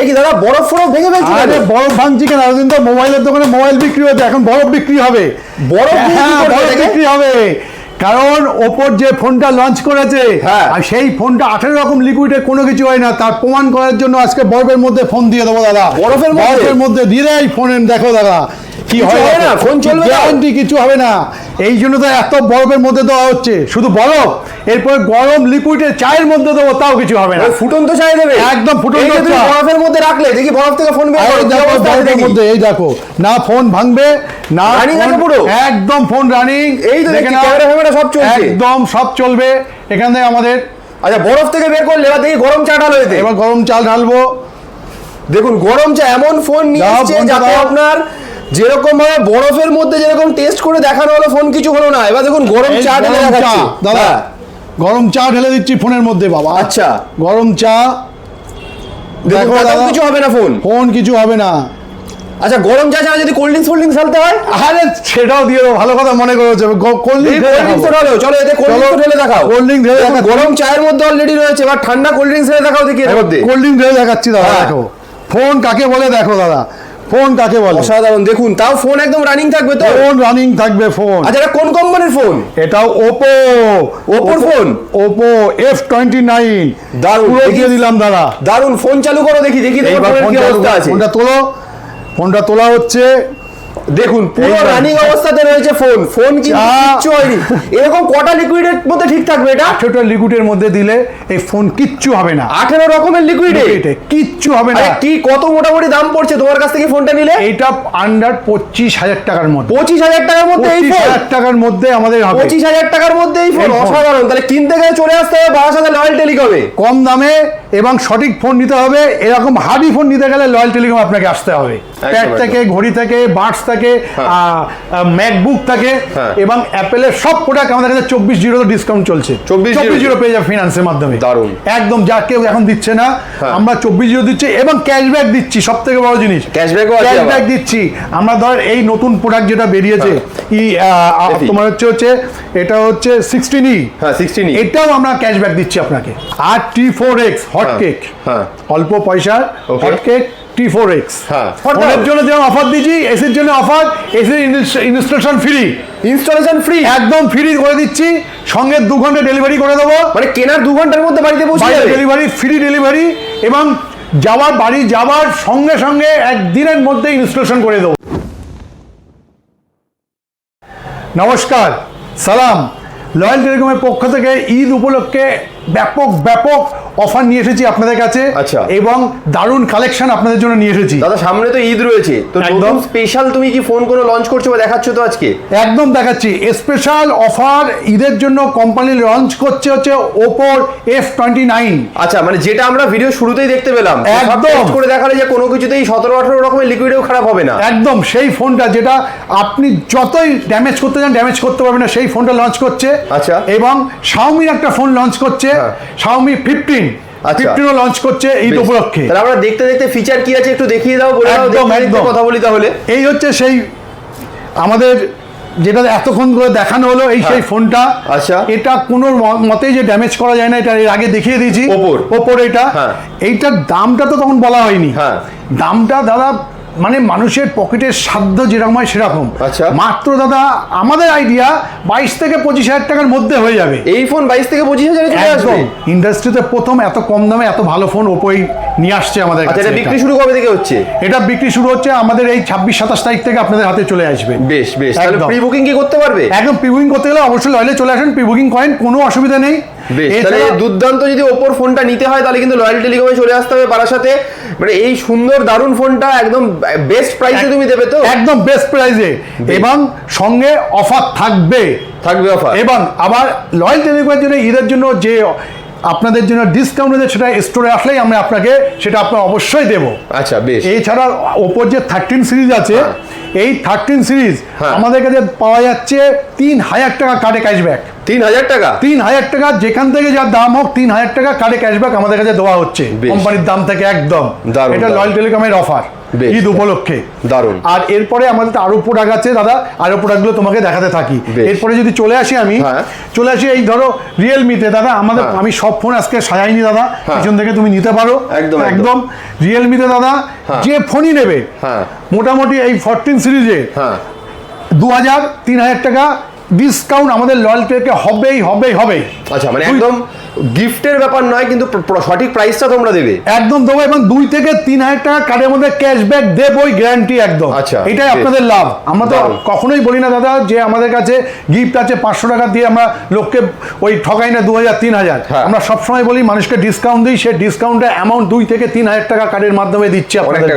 এই কি দাদা বরফ ফরফ ভেঙে ফেলছে আরে বরফ ভাঙছি কেন? এতদিন তো মোবাইলের দোকানে মোবাইল বিক্রি হতো এখন বরফ বিক্রি হবে। বরফ হ্যাঁ, বিক্রি হবে। কারণ ওপর যে ফোনটা লঞ্চ করেছে হ্যাঁ। আর সেই ফোনটা আঠারো রকম লিকুইডে কোনো কিছু হয় না। তার প্রমাণ করার জন্য আজকে বরফের মধ্যে ফোন দিয়ে দেবো দাদা? বরফের মধ্যে? দিয়ে দেয় ফোন দেখো দাদা। কি হয় না? ফোন চলবে গ্যারান্টি কিছু হবে না। এই জন্য তো এত বরফের মধ্যে দেওয়া হচ্ছে। শুধু বরফ এরপর গরম লিকুইডের চায়ের মধ্যে দেবো তাও কিছু হবে না। ফুটন্ত দেবে? একদম ফুটন্ত। বরফের মধ্যে রাখলে দেখি বরফ থেকে ফোন বের মধ্যে এই দেখো না ফোন ভাঙবে না Running আছে পুরো? একদম ফোন রানিং এই তো দেখছি, ক্যামেরা ফ্যামেরা সব চলছে। একদম সব চলবে। এখান আমাদের আচ্ছা বরফ থেকে বের করলে এবার দেখি গরম চা ঢালো এবার গরম চাল ঢালবো। দেখুন গরম চা এমন ফোন নিয়ে যাতে আপনার যেরকম ভাবে বরফের মধ্যে যেরকম টেস্ট করে দেখানো হলো ফোন কিছু হলো না। এবার দেখুন গরম চা ঢেলে দেখাচ্ছি। দাদা হ্যাঁ, গরম চা ঢেলে দিচ্ছি ফোনের মধ্যে বাবা। আচ্ছা। গরম চা দেখো দাদা। কিছু হবে না ফোন ফোন কিছু হবে না। আচ্ছা গরম চা ছাড়া যদি কোল্ড ড্রিঙ্কস ফোল্ড ড্রিঙ্কস ফেলতে হয়? আরে সেটাও দিয়ে দেবো ভালো কথা মনে করেছে। কোল্ড ড্রিঙ্কস ঢালো চলো এতে কোল্ড ড্রিঙ্কস ঢেলে দেখাও। কোল্ড ড্রিঙ্ক ঢেলে দেখাচ্ছি। গরম চায়ের মধ্যে অলরেডি রয়েছে এবার ঠান্ডা কোল্ড ড্রিঙ্কস ঢেলে দেখাও দেখি এর মধ্যে কোল্ড ড্রিঙ্ক ঢেলে দেখাচ্ছি দাদা হ্যাঁ। দেখো। ফোন কাকে বলে দেখো দাদা। ফোন কাকে বলে? অসাধারণ দেখুন তাও ফোন একদম রানিং থাকবে তো? ফোন রানিং থাকবে ফোন। আচ্ছা এটা কোন কোম্পানির ফোন এটাও ওপো ওপোর phone? Oppo F twenty nine দারুণ, দিয়ে দিলাম দাদা দারুণ ফোন চালু করো দেখি দেখি ফোনটা তোলো। ফোনটা তোলা হচ্ছে দেখুন পুরো রানিং অবস্থাতে রয়েছে ফোন ফোন। কিচ্ছু হয়নি। এরকম কটা লিকুইডের মধ্যে ঠিক থাকবে এটা? আঠেরোটা লিকুইডের মধ্যে দিলে এই ফোন কিচ্ছু হবে না। আঠেরো রকমের লিকুইডে কিচ্ছু হবে না। কি কত মোটামুটি দাম পড়ছে তোমার কাছ থেকে ফোনটা নিলে? এইটা আন্ডার পঁচিশ হাজার টাকার মধ্যে। পঁচিশ হাজার টাকার মধ্যে এই ফোন হাজার টাকার মধ্যে আমাদের হবে। পঁচিশ হাজার টাকার মধ্যে এই ফোন অসাধারণ। তাহলে কিনতে গেলে চলে আসতে হবে বাবার সাথে লয়াল টেলিকমে কম দামে এবং সঠিক ফোন নিতে হবে। এরকম হার্ডি ফোন নিতে গেলে লয়াল টেলিকম আপনাকে আসতে হবে। প্যাড। থেকে ঘড়ি থেকে বার্ডস থেকে ম্যাকবুক থাকে হ্যাঁ। এবং অ্যাপেলের সব প্রোডাক্ট আমাদের কাছে চব্বিশ জিরো ডিসকাউন্ট চলছে 24 চব্বিশ জিরো। পেয়ে যাবে ফিনান্সের মাধ্যমে দারুণ। একদম যা কেউ এখন দিচ্ছে না হ্যাঁ। আমরা চব্বিশ জিরো দিচ্ছি এবং ক্যাশব্যাক দিচ্ছি সব থেকে বড় জিনিস আছে ক্যাশব্যাক দিচ্ছি আমরা ধর এই নতুন প্রোডাক্ট যেটা বেরিয়েছে ই। তোমার হচ্ছে হচ্ছে এটা হচ্ছে সিক্সটিন ই হ্যাঁ সিক্সটিন এটাও আমরা ক্যাশব্যাক দিচ্ছি আপনাকে আর টি ফোর এক্স হট হ্যাঁ, কেক হ্যাঁ। অল্প পয়সার. Hot cake T four X হ্যাঁ। ফোনের জন্য যেমন অফার দিচ্ছি এসির জন্য অফার এসির ইনস্টলেশন ফ্রি ইনস্টলেশন ফ্রি একদম ফ্রি করে দিচ্ছি সঙ্গে দু ঘণ্টা ডেলিভারি করে দেবো। মানে কেনার দু ঘণ্টার মধ্যে বাড়িতে পৌঁছে যাবে? ডেলিভারি ফ্রি ডেলিভারি এবং যাওয়ার বাড়ি যাওয়ার সঙ্গে সঙ্গে একদিনের মধ্যে ইনস্টলেশন করে দেবো। নমস্কার সালাম। লয়াল টেলিকমের পক্ষ থেকে ঈদ উপলক্ষে ব্যাপক ব্যাপক অফার নিয়ে এসেছি আপনাদের কাছে আচ্ছা। এবং দারুণ কালেকশন আপনাদের জন্য নিয়ে এসেছি দাদা সামনে তো ঈদ রয়েছে তো একদম। স্পেশাল তুমি কি ফোন কোনো লঞ্চ করছ বা দেখাচ্ছ তো আজকে একদম দেখাচ্ছি স্পেশাল অফার ঈদের জন্য কোম্পানি লঞ্চ করছে হচ্ছে ওপোর এফ টোয়েন্টি নাইন আচ্ছা মানে যেটা আমরা ভিডিও শুরুতেই দেখতে পেলাম একদম। করে দেখালে যে কোনো কিছুতেই সতেরো আঠারো রকমের লিকুইডেও খারাপ হবে না একদম সেই ফোনটা যেটা আপনি যতই ড্যামেজ করতে চান ড্যামেজ করতে পারবেন না সেই ফোনটা লঞ্চ করছে আচ্ছা। এবং শাওমির একটা ফোন লঞ্চ করছে হ্যাঁ। শাওমি ফিফটিন আচ্ছা। ফিফটিনও লঞ্চ করছে ঈদ বেশ। উপলক্ষে তাহলে আমরা দেখতে দেখতে ফিচার কি আছে একটু দেখিয়ে দাও বলে একদম, একদম। কথা বলি তাহলে এই হচ্ছে সেই আমাদের যেটা এতক্ষণ করে দেখানো হলো এই সেই হ্যাঁ। ফোনটা আচ্ছা। এটা কোনো মতেই যে ড্যামেজ করা যায় না এটা এর আগে দেখিয়ে দিয়েছি ওপোর। ওপোর এটা হ্যাঁ। এইটার দামটা তো তখন বলা হয়নি হ্যাঁ। দামটা দাদা মানে মানুষের পকেটের সাধ্য যেরকম হয় সেরকম। আচ্ছা। মাত্র দাদা আমাদের আইডিয়া বাইশ থেকে পঁচিশ হাজার টাকার মধ্যে হয়ে যাবে। এই ফোন বাইশ থেকে পঁচিশ হাজার চলে আসবে? ইন্ডাস্ট্রিতে প্রথম এত কম দামে এত ভালো ফোন ওপোই নিয়ে আসছে আমাদের আচ্ছা কাছে এটা। বিক্রি শুরু কবে থেকে হচ্ছে? এটা বিক্রি শুরু হচ্ছে আমাদের এই ছাব্বিশ সাতাশ তারিখ থেকে আপনাদের হাতে চলে আসবে। বেশ বেশ। তাহলে। প্রি বুকিং কি করতে পারবে? একদম প্রি বুকিং করতে গেলে অবশ্যই লয়লে চলে আসেন। প্রি বুকিং করেন কোনো অসুবিধা নেই। দুর্দান্ত যদি ওপোর ফোনটা নিতে হয় তাহলে কিন্তু লয়াল টেলিকমে চলে আসতে হবে পাড়ার সাথে। মানে এই সুন্দর দারুণ ফোনটা একদম বেস্ট প্রাইসে তুমি দেবে তো? একদম বেস্ট প্রাইজে এবং সঙ্গে অফার থাকবে। থাকবে অফার এবং আবার লয়াল টেলিকমের জন্য ঈদের জন্য যে আপনাদের জন্য ডিসকাউন্ট আছে সেটা স্টোরে আসলেই আমরা আপনাকে সেটা আপনার অবশ্যই দেবো। আচ্ছা বেশ। এছাড়া ওপোর যে থার্টিন সিরিজ আছে হ্যাঁ। এই থার্টিন সিরিজ হ্যাঁ। আমাদের কাছে পাওয়া যাচ্ছে তিন হাজার টাকা কার্ডে ক্যাশব্যাক তিন হাজার টাকা তিন হাজার টাকা যেখান থেকে যা দাম হোক তিন হাজার টাকা কার্ডে ক্যাশব্যাক আমাদের কাছে দেওয়া হচ্ছে। কোম্পানির দাম থেকে একদম এটা। Loyal টেলিকমের offer. ঈদ উপলক্ষে দারুণ আর এরপরে আমাদের আরও প্রোডাক্ট আছে দাদা আরও প্রোডাক্টগুলো তোমাকে দেখাতে থাকি এরপরে যদি চলে আসি আমি হ্যাঁ। চলে আসি এই ধরো রিয়েলমিতে দাদা আমাদের হ্যাঁ। আমি সব ফোন আজকে সাজাইনি দাদা। পিছন থেকে তুমি নিতে পারো একদম, একদম। রিয়েলমিতে দাদা। যে ফোনই নেবে হ্যাঁ। মোটামুটি এই ফরটিন সিরিজে হ্যাঁ। দু হাজার তিন হাজার টাকা ডিসকাউন্ট আমাদের লয়্যালটিকে হবেই হবেই হবেই। আচ্ছা মানে একদম গিফটের ব্যাপার নয় কিন্তু সঠিক প্রাইসটা তোমরা দেবে। একদম দেবো এবং দুই থেকে তিন হাজার টাকা কার্ডের মধ্যে ক্যাশব্যাক দেবই গ্যারান্টি একদম। আচ্ছা, এটাই আপনাদের লাভ। আমরা তো কখনোই বলি না দাদা যে আমাদের কাছে গিফট আছে পাঁচশো টাকা দিয়ে আমরা লোককে ওই ঠকাই না দু হাজার তিন হাজার। হ্যাঁ। আমরা সবসময় বলি মানুষকে ডিসকাউন্ট দিই সে ডিসকাউন্টের অ্যামাউন্ট দুই থেকে তিন হাজার টাকা কার্ডের মাধ্যমে দিচ্ছি আপনাদের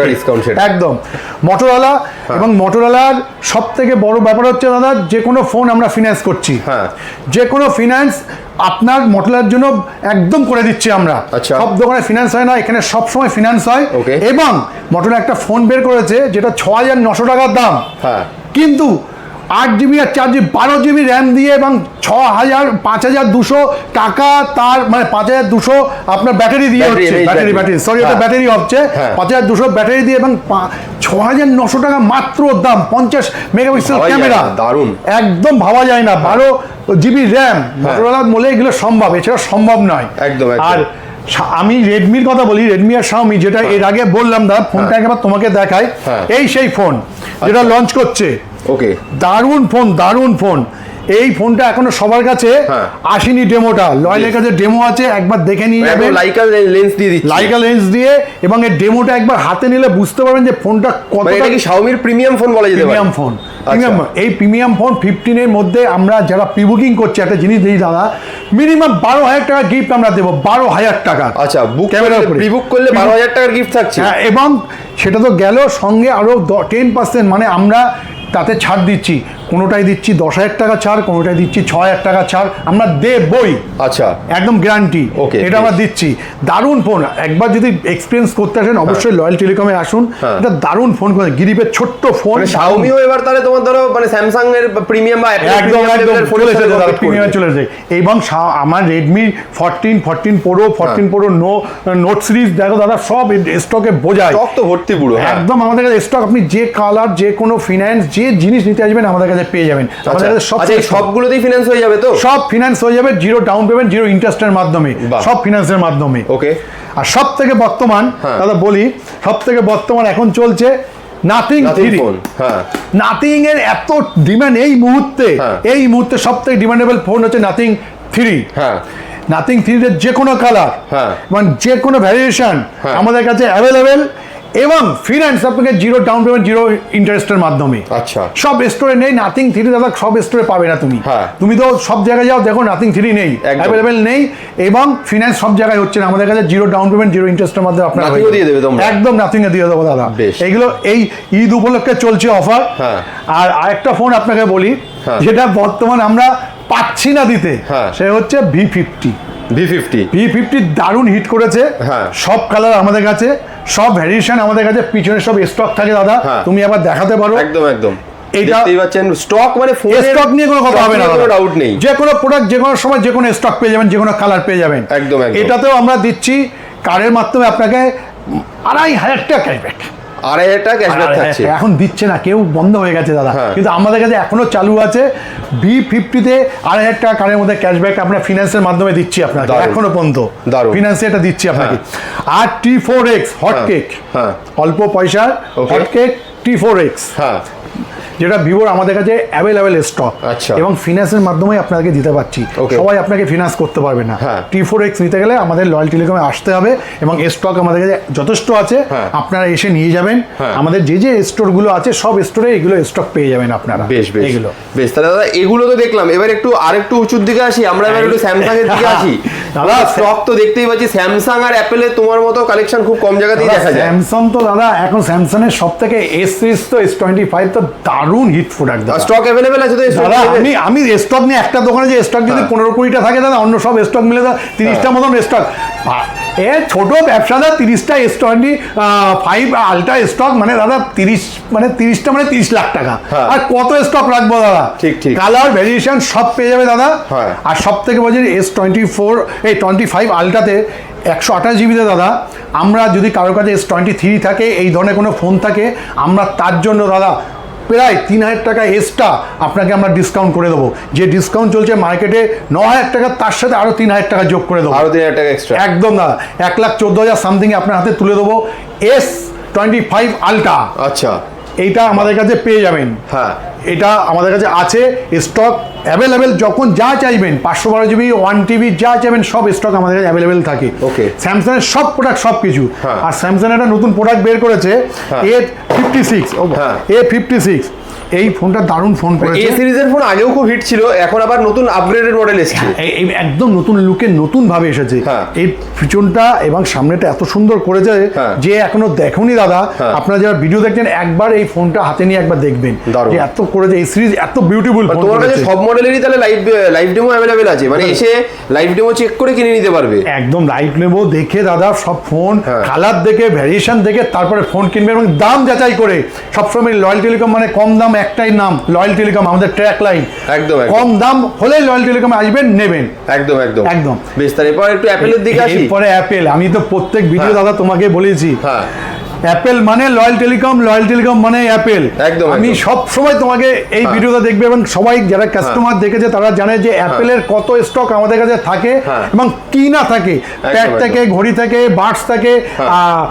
সেটা। একদম। মোটরওয়ালা হ্যাঁ। এবং মোটরওয়ালার সব থেকে বড় ব্যাপার হচ্ছে দাদা যে কোনো ফোন আমরা ফিনান্স করছি। হ্যাঁ। যে কোনো ফিনান্স আপনার মোটরওয়ালার জন্য একদম করে দিচ্ছি আমরা আচ্ছা। সব দোকানে ফিনান্স হয় না এখানে সব সময় ফিনান্স হয়. এবং মোটরলা একটা ফোন বের করেছে যেটা ছ হাজার নশো টাকার দাম হ্যাঁ। কিন্তু আট জিবি আর চার জিবি বারো জিবি র্যাম দিয়ে এবং ছ হাজার পাঁচ হাজার দুশো টাকা তার মানে পাঁচ হাজার দুশো আপনার ব্যাটারি দিয়ে হচ্ছে ব্যাটারি ব্যাটারি সরি ওটা হ্যাঁ। ব্যাটারি হচ্ছে হ্যাঁ। পাঁচ হাজার দুশো ব্যাটারি দিয়ে এবং ছ হাজার নশো টাকা মাত্র দাম পঞ্চাশ মেগাপিক্সেল ক্যামেরা দারুণ। একদম ভাবা যায় না বারো জিবি র্যাম মোটরলা বলে এগুলো সম্ভব এছাড়া সম্ভব নয় একদম। আর আমি রেডমির কথা বলি রেডমি আর শাওমি যেটা এর আগে বললাম দা ফোনটা একবার তোমাকে দেখাই হ্যাঁ। এই সেই ফোন যেটা লঞ্চ করছে ওকে দারুণ ফোন দারুণ ফোন। এই ফোনটা এখনও সবার কাছে হ্যাঁ। আসেনি ডেমোটা। লয়েলের কাছে ডেমো আছে একবার দেখে নিয়ে যাবে একদম লাইকা লেন্স দিয়ে দিচ্ছি। লাইকা লেন্স দিয়ে এবং এই ডেমোটা একবার হাতে নিলে বুঝতে পারবেন যে ফোনটা মানে কতটা এটা কি শাওমির প্রিমিয়াম ফোন বলা যেতে পারে? Premium phone. প্রিমিয়াম এই প্রিমিয়াম ফোন ফিফটিনের মধ্যে আমরা যারা প্রি বুকিং করছি একটা জিনিস দিই দাদা মিনিমাম বারো হাজার টাকা গিফট আমরা দেবো বারো হাজার টাকা। আচ্ছা বুক ক্যামেরার উপরে। প্রি বুক করলে বারো হাজার টাকার গিফট থাকছে। হ্যাঁ এবং সেটা তো গেল সঙ্গে আরও টেন পার্সেন্ট মানে আমরা তাতে ছাড় দিচ্ছি। কোনোটাই দিচ্ছি দশ হাজার টাকা ছাড় কোনোটাই দিচ্ছি ছ হাজার টাকা ছাড়। আমরা দেবই। আচ্ছা। একদম গ্যারান্টি ওকে এটা আমরা দিচ্ছি। দারুণ ফোন একবার যদি এক্সপিরিয়েন্স করতে আসেন অবশ্যই লয়াল টেলিকমে আসুন। হ্যাঁ। এটা দারুণ ফোন করে গিরিপের ছোট্ট ফোন মানে শাওমিও এবার তাহলে তোমার ধরো মানে স্যামসাং এর প্রিমিয়াম বা একদম একদম প্রিমিয়াম চলে এসেছে এবং আমার Redmi fourteen fourteen pro fourteen হ্যাঁ। প্রো নো নোট সিরিজ দেখো দাদা সব স্টকে বোঝায়। স্টক তো ভর্তি পুরো হ্যাঁ। একদম আমাদের কাছে স্টক আপনি যে কালার যে কোনো ফিনান্স যে জিনিস নিতে আসবেন আমাদের কাছে পেয়ে যাবেন। আচ্ছা। আমাদের কাছে সব আচ্ছা সবগুলোতেই ফিনান্স হয়ে যাবে তো? সব ফিনান্স হয়ে যাবে জিরো ডাউন পেমেন্ট জিরো ইন্টারেস্টের মাধ্যমে। সব ফিনান্সের মাধ্যমে। ওকে আর সব থেকে বর্তমান হ্যাঁ। দাদা বলি সব থেকে বর্তমান এখন চলছে নাথিং থ্রি নাথিং এর এত ডিমান্ড এই মুহূর্তে হ্যাঁ। এই মুহূর্তে সব থেকে ডিমান্ডেবল ফোন হচ্ছে নাথিং থ্রি হ্যাঁ। নাথিং থ্রির যে কোনো কালার হ্যাঁ। মানে যে কোনো ভ্যারিয়েশন। আমাদের কাছে অ্যাভেলেবেল এবং ফিনান্স আপনাকে জিরো ডাউন পেমেন্ট জিরো ইন্টারেস্টের মাধ্যমে আচ্ছা সব স্টোরে নেই নাথিং থ্রি দাদা সব স্টোরে পাবে না তুমি হ্যাঁ। তুমি তো সব জায়গায় যাও দেখো নাথিং থ্রি নেই অ্যাভেলেবেল নেই এবং ফিনান্স সব জায়গায় হচ্ছে না আমাদের কাছে জিরো ডাউন পেমেন্ট জিরো ইন্টারেস্টের মাধ্যমে আপনার। দিয়ে দেবে একদম নাথিং এ দিয়ে দেবো দাদা। এইগুলো এই ঈদ উপলক্ষে চলছে অফার হ্যাঁ। আর আরেকটা ফোন আপনাকে বলি হ্যাঁ। যেটা বর্তমান আমরা পাচ্ছি না দিতে। সে হচ্ছে V fifty V fifty V fifty দারুণ হিট করেছে। হ্যাঁ। সব কালার আমাদের কাছে সব ভ্যারিয়েশন আমাদের কাছে পিছনে সব স্টক থাকে দাদা। হ্যাঁ। তুমি আবার দেখাতে পারো। একদম একদম। পাচ্ছেন স্টক মানে স্টক নিয়ে কোনো কথা হবে না কোনো ডাউট নেই। যে কোনো প্রোডাক্ট যে কোনো সময় যে কোনো স্টক পেয়ে যাবেন যে কোনো কালার পেয়ে যাবেন। একদম, একদম। এটাতেও আমরা দিচ্ছি কার্ডের মাধ্যমে আপনাকে আড়াই হাজার টাকা ক্যাশব্যাক আড়াই হাজার টাকা ক্যাশব্যাক থাকছে। এখন দিচ্ছে না কেউ বন্ধ হয়ে গেছে দাদা। হ্যাঁ। কিন্তু আমাদের কাছে এখনও চালু আছে বি ফিফটিতে আড়াই হাজার টাকা কারের মধ্যে ক্যাশব্যাক আমরা ফিনান্সের মাধ্যমে দিচ্ছি আপনাকে। এখনও পর্যন্ত। ফিনান্সে এটা দিচ্ছি আপনাকে। আর টি ফোর এক্স হট হ্যাঁ, কেক হ্যাঁ। অল্প পয়সার hot cake T four X হ্যাঁ। যেটা ভিভোর আমাদের কাছে অ্যাভেলেবেল স্টক আচ্ছা। এবং ফিনান্সের মাধ্যমে আপনাকে দিতে পারছি। সবাই আপনাকে ফিনান্স করতে পারবে না। হ্যাঁ। টি ফোর এক্স নিতে গেলে আমাদের লয়াল টেলিকমে আসতে হবে এবং স্টক আমাদের কাছে যথেষ্ট আছে। হ্যাঁ। আপনারা এসে নিয়ে যাবেন। হ্যাঁ। আমাদের যে যে স্টোরগুলো আছে সব স্টোরে এগুলো স্টক পেয়ে যাবেন আপনারা। বেশ বেশ। এগুলো। বেশ তাহলে দাদা এগুলো তো দেখলাম। এবার একটু আরেকটু উঁচুর দিকে আসি। আমরা এবার একটু স্যামসাং এর দিকে আসি। দাদা, দাদা স্টক তো দেখতেই পাচ্ছি স্যামসাং আর অ্যাপেলের তোমার মতো কালেকশন খুব কম জায়গাতেই দেখা যায় স্যামসাং তো দাদা এখন স্যামসাং এর সব থেকে এস সিরিজ তো এস টোয়েন্টি ফাইভ তো দারুণ হিট প্রোডাক্ট দাদা স্টক অ্যাভেলেবেল আছে তো দাদা? আমি আমি স্টক নিয়ে একটা দোকানে যে স্টক যদি হ্যাঁ। পনেরো কুড়িটা থাকে দাদা অন্য সব স্টক মিলে দাদা তিরিশটা মতন স্টক এ ছোট ব্যবসাদার তিরিশটা S twenty five ultra stock মানে দাদা তিরিশ মানে তিরিশটা মানে তিরিশ লাখ টাকা হ্যাঁ। আর কত স্টক রাখব দাদা ঠিক, ঠিক। কালার ভেরিয়েশন সব পেয়ে যাবে দাদা হ্যাঁ। আর সব থেকে বলছি এস টোয়েন্টি ফোর এই টোয়েন্টি ফাইভ আলট্রাতে একশো আঠাশ জিবিতে দাদা আমরা যদি কারোর কাছে এস টোয়েন্টি থ্রি থাকে এই ধরনের কোনো ফোন থাকে আমরা তার জন্য দাদা প্রায় তিন হাজার টাকা এক্সট্রা আপনাকে আমরা ডিসকাউন্ট করে দেবো। যে ডিসকাউন্ট চলছে মার্কেটে ন হাজার টাকা তার সাথে আরও তিন হাজার টাকা যোগ করে দেবো। আরও তিন হাজার টাকা এক্সট্রা একদম না এক লাখ চোদ্দ হাজার সামথিং আপনার হাতে তুলে দেবো। এস টোয়েন্টি ফাইভ আলট্রা আচ্ছা। এইটা আমাদের কাছে পেয়ে যাবেন হ্যাঁ এটা আমাদের কাছে আছে স্টক অ্যাভেলেবেল যখন যা চাইবেন পাঁচশো বারো জিবি ওয়ান টিবি যা চাইবেন সব স্টক আমাদের কাছে অ্যাভেলেবেল থাকে ওকে স্যামসাংয়ের সব প্রোডাক্ট সব কিছু হ্যাঁ। আর স্যামসাং একটা নতুন প্রোডাক্ট বের করেছে। এ ফিফটি সিক্স হ্যাঁ। এ ফিফটি সিক্স এই ফোনটা দারুণ ফোন এ করেছে। সিরিজের ফোন আগেও খুব হিট ছিল এখন আবার নতুন আপগ্রেডেড মডেল এসেছে। এই- এই একদম নতুন লুকে নতুন ভাবে এসেছে। হ্যাঁ। এই পিছনটা এবং সামনেটা এত সুন্দর করেছে হ্যাঁ। যে এখনও দেখোনি দাদা। হ্যাঁ। আপনারা যারা ভিডিও দেখছেন একবার এই ফোনটা হাতে নিয়ে একবার দেখবেন। যে এত করেছে এই সিরিজ এত বিউটিফুল ফোন তোমার কাছে সব মডেলেরই তাহলে লাইভ লাইভ ডেমো অ্যাভেলেবেল আছে? মানে এসে লাইভ ডেমো চেক করে কিনে নিতে পারবে। একদম লাইভ নেব দেখে দাদা সব ফোন হ্যাঁ। কালার দেখে ভ্যারিয়েশন দেখে তারপরে ফোন কিনবে এবং দাম যাচাই করে সবসময় লয়াল টেলিকম মানে কম দাম একটাই নাম লয়াল টেলিকম আমাদের ট্র্যাক লাইন একদম। কম দাম হলে লয়াল টেলিকম আসবেন নেবেন। একদম একদম। একদম। বেশ তার এরপর একটু অ্যাপেলের দিকে আসি। এরপরে অ্যাপেল আমি তো প্রত্যেক ভিডিও হ্যাঁ। দাদা তোমাকে বলেছি। হ্যাঁ। অ্যাপেল মানে লয়াল টেলিকম লয়াল টেলিকম মানে অ্যাপেল একদম, আমি সব সময় তোমাকে এই হ্যাঁ। ভিডিওটা দেখবে এবং সবাই যারা কাস্টমার দেখেছে তারা জানে যে অ্যাপেলের কত স্টক আমাদের কাছে থাকে হ্যাঁ। এবং কি না থাকে প্যাড থাকে ঘড়ি থাকে বার্ডস থাকে হ্যাঁ।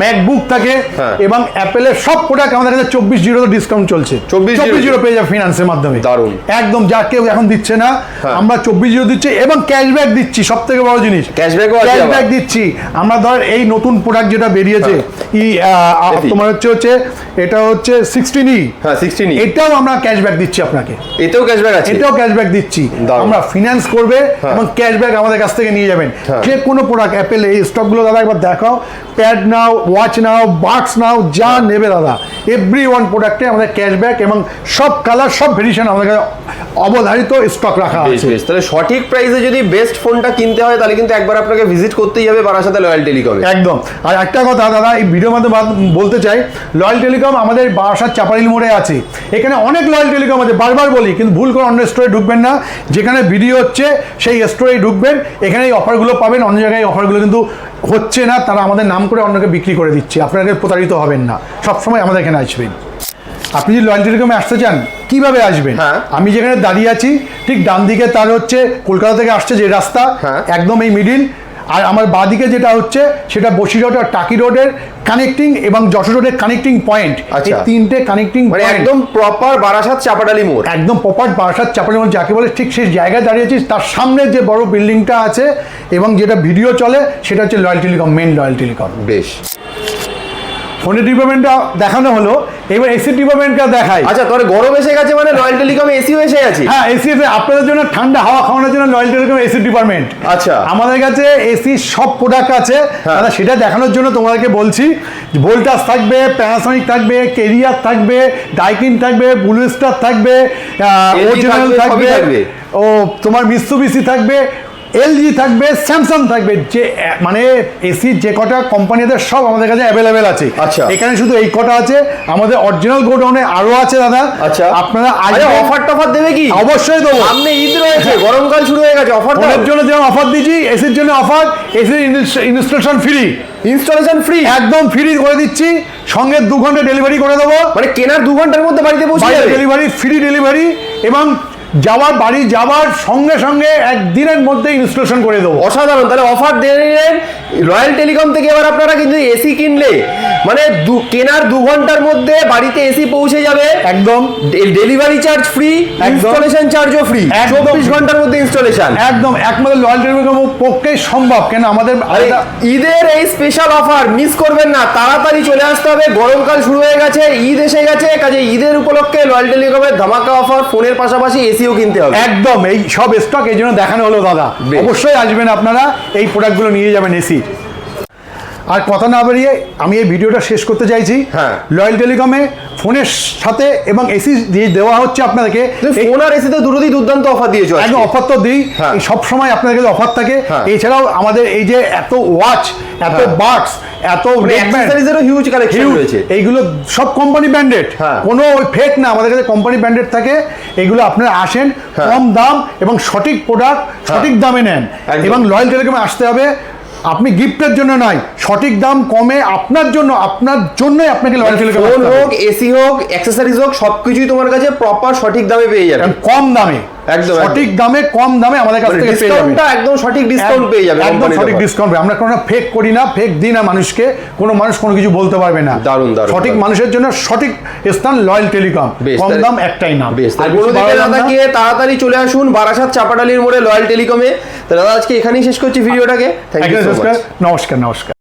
ম্যাকবুক থাকে হ্যাঁ। এবং অ্যাপেলের সব প্রোডাক্ট আমাদের কাছে চব্বিশ জিরো ডিসকাউন্ট চলছে 24 চব্বিশ জিরো পেয়ে যাবে ফিনান্সের মাধ্যমে দারুণ। একদম যা কেউ এখন দিচ্ছে না হ্যাঁ। আমরা চব্বিশ জিরো দিচ্ছি এবং ক্যাশব্যাক দিচ্ছি সব থেকে বড় জিনিস ক্যাশব্যাক দিচ্ছি আমরা ধর এই নতুন প্রোডাক্ট যেটা বেরিয়েছে ই। তোমার হচ্ছে হচ্ছে এটা হচ্ছে সিক্সটিন ই হ্যাঁ সিক্সটিন এটাও আমরা ক্যাশব্যাক দিচ্ছি আপনাকে। এতেও ক্যাশব্যাক আছে? এটাও ক্যাশব্যাক দিচ্ছি। আমরা ফিনান্স করবে হ্যাঁ। এবং ক্যাশব্যাক আমাদের কাছ থেকে নিয়ে যাবেন। হ্যাঁ। যে কোনো প্রোডাক্ট অ্যাপেল এই স্টকগুলো দাদা একবার দেখাও। প্যাড নাও ওয়াচ নাও বাক্স নাও যা হ্যাঁ। নেবে দাদা। এভরি ওয়ান প্রোডাক্টে আমাদের ক্যাশব্যাক এবং সব কালার সব ভেরিয়েশন আমাদের কাছে অবধারিত স্টক রাখা আছে। তাহলে সঠিক প্রাইসে যদি বেস্ট ফোনটা কিনতে হয় তাহলে কিন্তু একবার আপনাকে ভিজিট করতেই হবে বারাসাতে লয়াল টেলিকমে একদম। আর একটা কথা দাদা এই ভিডিওর মধ্যে বলতে চাই লয়াল টেলিকম আমাদের বারাসাত চাপাইল মোড়ে আছে। এখানে অনেক লয়াল টেলিকম আছে বারবার বলি কিন্তু ভুল করে অন্য স্টোরে ঢুকবেন না। যেখানে ভিডিও হচ্ছে সেই স্টোরে ঢুকবেন। এখানে এই অফারগুলো পাবেন অন্য জায়গায় এই অফারগুলো কিন্তু হচ্ছে না। তারা আমাদের নাম করে অন্যকে বিক্রি করে দিচ্ছে। আপনাকে প্রতারিত হবেন না। সবসময় আমাদের এখানে আসবেন। আপনি যদি লয়াল টেলিকমে আসতে চান কীভাবে আসবেন? হ্যাঁ। আমি যেখানে দাঁড়িয়ে আছি ঠিক ডান দিকে তার হচ্ছে কলকাতা থেকে আসছে যে রাস্তা হ্যাঁ। একদম এই মিডিল আর আমার বাদিকে যেটা হচ্ছে সেটা বসি রোড আর টাকি রোডের কানেক্টিং এবং যশোর রোডের কানেক্টিং পয়েন্ট এই আচ্ছা। তিনটে কানেক্টিং একদম প্রপার বারাসাত চাপাডালি মোড়। একদম প্রপার বারাসাত চাপালি মোড় যাকে বলে ঠিক সেই জায়গায় দাঁড়িয়েছিস। তার সামনে যে বড় বিল্ডিংটা আছে এবং যেটা ভিডিও চলে সেটা হচ্ছে Loyal Telecom main Loyal Telecom বেশ। ফোনের ডিপার্টমেন্টটা দেখানো হলো। এবার এসি ডিপার্টমেন্টটা দেখাই আচ্ছা তোর গরম এসে গেছে মানে লয়াল টেলিকমে এসিও এসে গেছে হ্যাঁ এসি আপনাদের জন্য ঠান্ডা হাওয়া খাওয়ানোর জন্য লয়াল টেলিকম এসি ডিপার্টমেন্ট আচ্ছা। আমাদের কাছে এসি সব প্রোডাক্ট আছে হ্যাঁ। দাদা সেটা দেখানোর জন্য তোমাদেরকে বলছি ভোল্টাস থাকবে প্যানাসনিক থাকবে কেরিয়ার থাকবে ডাইকিন থাকবে ব্লু স্টার থাকবে ওরিজিনাল থাকবে। ও তোমার মিৎসুবিসি থাকবে এলজি থাকবে স্যামসাং থাকবে যে মানে এসি যে কটা কোম্পানিদের সব আমাদের কাছে অ্যাভেলেবেল আছে। আচ্ছা। এখানে শুধু এই কটা আছে আমাদের অরিজিনাল গোডাউনে আরও আছে দাদা। আচ্ছা। আপনারা আগে অফার টফার দেবে কি? অবশ্যই দেবো। সামনে ঈদ রয়েছে গরমকাল শুরু হয়ে গেছে অফার ফোনের জন্য যেমন অফার দিচ্ছি এসির জন্য অফার এসির ইনস্টলেশন ফ্রি ইনস্টলেশন ফ্রি একদম ফ্রি করে দিচ্ছি সঙ্গে দু ঘণ্টা ডেলিভারি করে দেবো। মানে কেনার দু ঘণ্টার মধ্যে বাড়িতে পৌঁছে ডেলিভারি ফ্রি ডেলিভারি এবং যাওয়ার বাড়ি যাওয়ার সঙ্গে সঙ্গে একদিনের মধ্যে ইনস্টলেশন করে দেবো। অসাধারণ তাহলে অফার দিলেন রয়্যাল টেলিকম থেকে এবার আপনারা কিন্তু এসি কিনলে মানে দু কেনার দু ঘণ্টার মধ্যে বাড়িতে এসি পৌঁছে যাবে। একদম। Delivery charge free. ইনস্টলেশন চার্জও ফ্রি। চব্বিশ ঘণ্টার মধ্যে ইনস্টলেশন একদম। একমাত্র লয়াল টেলিকম পক্ষে সম্ভব। কেন? আমাদের ঈদের এই স্পেশাল অফার মিস করবেন না। তাড়াতাড়ি চলে আসতে হবে। গরমকাল শুরু হয়ে গেছে ঈদ এসে গেছে। কাজে ঈদের উপলক্ষে রয়্যাল টেলিকমের ধামাকা অফার ফোনের পাশাপাশি এসিও কিনতে হবে। একদম এই সব স্টক এই জন্য দেখানো হলো দাদা। অবশ্যই আসবেন আপনারা এই প্রোডাক্টগুলো নিয়ে যাবেন এসি আর কথা না বাড়িয়ে আমি এই ভিডিওটা শেষ করতে চাইছি হ্যাঁ। লয়াল টেলিকমে ফোনের সাথে এবং এসি দিয়ে দেওয়া হচ্ছে আপনাদেরকে ফোন আর এসিতে দুটোতেই দুর্দান্ত অফার দিয়েছ। একদম অফার তো দিই হ্যাঁ। সব সময় আপনাদের কাছে অফার থাকে হ্যাঁ। এছাড়াও আমাদের এই যে এত ওয়াচ এত হ্যাঁ। বাটস এত অ্যাক্সেসরিজেরও হিউজ কালেকশন রয়েছে এইগুলো সব কোম্পানি ব্র্যান্ডেড হ্যাঁ। কোনো ওই ফেক না আমাদের কাছে কোম্পানি ব্র্যান্ডেড থাকে এগুলো আপনারা আসেন হ্যাঁ। কম দাম এবং সঠিক প্রোডাক্ট সঠিক দামে নেন এবং লয়াল টেলিকমে আসতে হবে আপনি গিফটের জন্য নয় সঠিক দাম কমে আপনার জন্য আপনার জন্যই আপনাকে লয়াল টেলিকম ফোন হোক এসি হোক অ্যাক্সেসরিজ হোক সবকিছুই তোমার কাছে প্রপার সঠিক দামে পেয়ে যাবে। কম দামে। একদম, সঠিক দামে কম দামে আমাদের কাছ থেকে পেয়ে যাবেন ডিসকাউন্টটা একদম সঠিক ডিসকাউন্ট পেয়ে যাবে একদম সঠিক। ডিসকাউন্ট আমরা কোনো ফেক করি না ফেক দিই না মানুষকে কোনো মানুষ কোনো কিছু বলতে পারবে না। দারুণ, দারুণ, সঠিক মানুষের জন্য সঠিক স্থান লয়াল টেলিকম কম দাম একটাই বেশ আর কোনো দিকে না। দাদাকে তাড়াতাড়ি চলে আসুন বারাসাত চাপাটালির মোড়ে লয়াল টেলিকমে তো দাদা আজকে এখানেই শেষ করছি ভিডিওটাকে। থ্যাংক ইউ নমস্কার নমস্কার।